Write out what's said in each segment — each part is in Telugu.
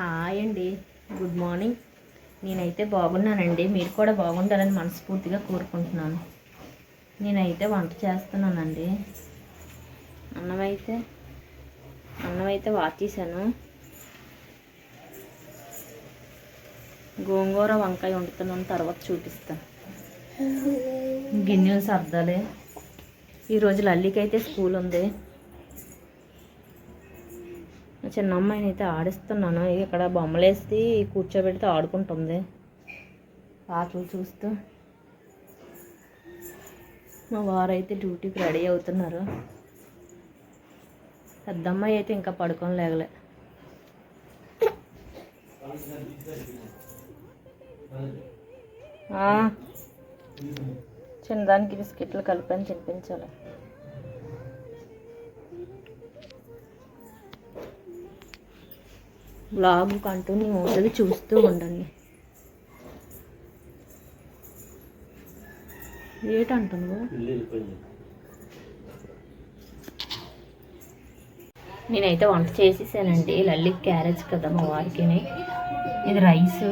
హాయ్ అండి. Good morning. నేనైతే బాగున్నానండి. మీరు కూడా బాగుండాలని మనస్ఫూర్తిగా కోరుకుంటున్నాను. నేనైతే వంట చేస్తున్నానండి. అన్నం అయితే అన్నం అయితే వాచేసాను గోంగూర వంకాయ వండుతున్నాను. తర్వాత చూపిస్తాను గిన్నెలు సర్దాలి. ఈరోజు లల్లికైతే స్కూల్ ఉంది. చిన్న అమ్మాయిని అయితే ఆడిస్తున్నాను. ఇక్కడ బొమ్మలు వేసి కూర్చోబెడితే ఆడుకుంటుంది. పాటలు చూస్తూ మా వారైతే డ్యూటీకి రెడీ అవుతున్నారు. పెద్దమ్మాయి అయితే ఇంకా పడుకొని లేగలే. చిన్నదానికి బిస్కెట్లు కలిపని తినిపించాలి. బ్లాగ్ కంటిన్యూ అవుతుంది చూస్తూ ఉండండి. ఏటంటున్నావు? నేనైతే వంట చేసేసానండి. లల్లి క్యారెట్స్ కదా మా వారికి ఇది రైస్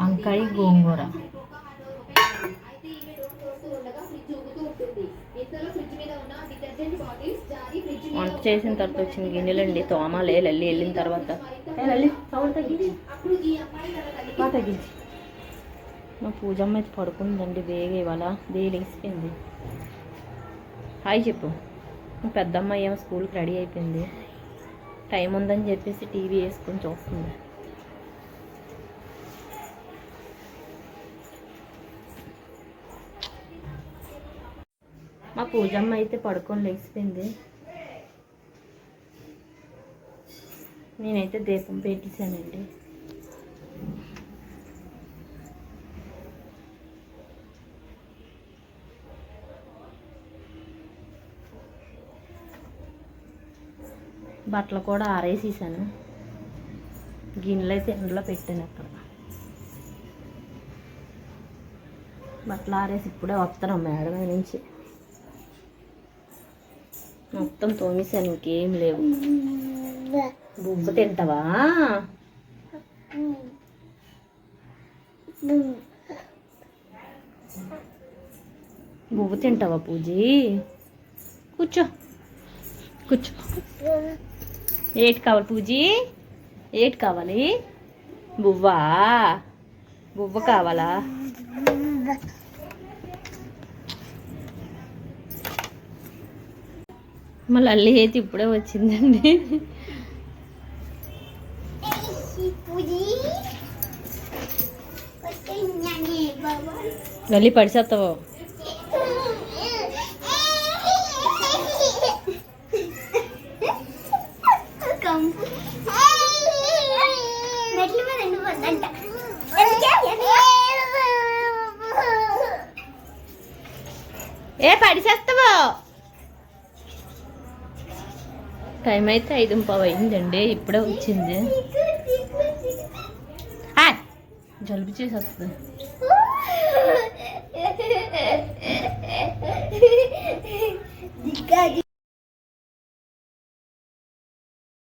వంకాయ గోంగూర వంట చేసిన తర్వాత వచ్చిన గిన్నెలండి తోమాలే లల్లి వెళ్ళిన తర్వాత. లల్లి సౌండ్ తగ్గించి. బాగా తగ్గించి. మా పూజమ్మ అయితే పడుకుందండి వేగ ఇవాళ వేలేసిపోయింది హాయ్ చెప్పు. మా పెద్దమ్మ ఏమో స్కూల్కి రెడీ అయిపోయింది. టైం ఉందని చెప్పేసి టీవీ వేసుకొని చూస్తుంది. మా పూజమ్మ అయితే పడుకొని లేచిపోయింది నేనైతే దీపం పెట్టేశానండి. బట్టలు కూడా ఆరేసేసాను. గిన్నెలు అయితే ఎండలో పెట్టాను అక్కడ. బట్టలు ఆరేసి ఇప్పుడే వస్తున్నాం మేడం నుంచి. మొత్తం తోమేసాను ఇంకేం లేవు. బువ్వ తింటావా? బువ్వ తింటావా పూజీ? కూర్చో. కూర్చో. ఏటి కావాలి పూజీ? ఏటి కావాలి? బువ్వా? బువ్వ కావాలా? మళ్ళీ అల్లి అయితే ఇప్పుడే వచ్చిందండి. లల్లి పడిసేస్తావు ఏ పడిసేస్తావు టైం అయితే ఐదు పావు అయిందండి ఇప్పుడే వచ్చింది झलबीचेच असत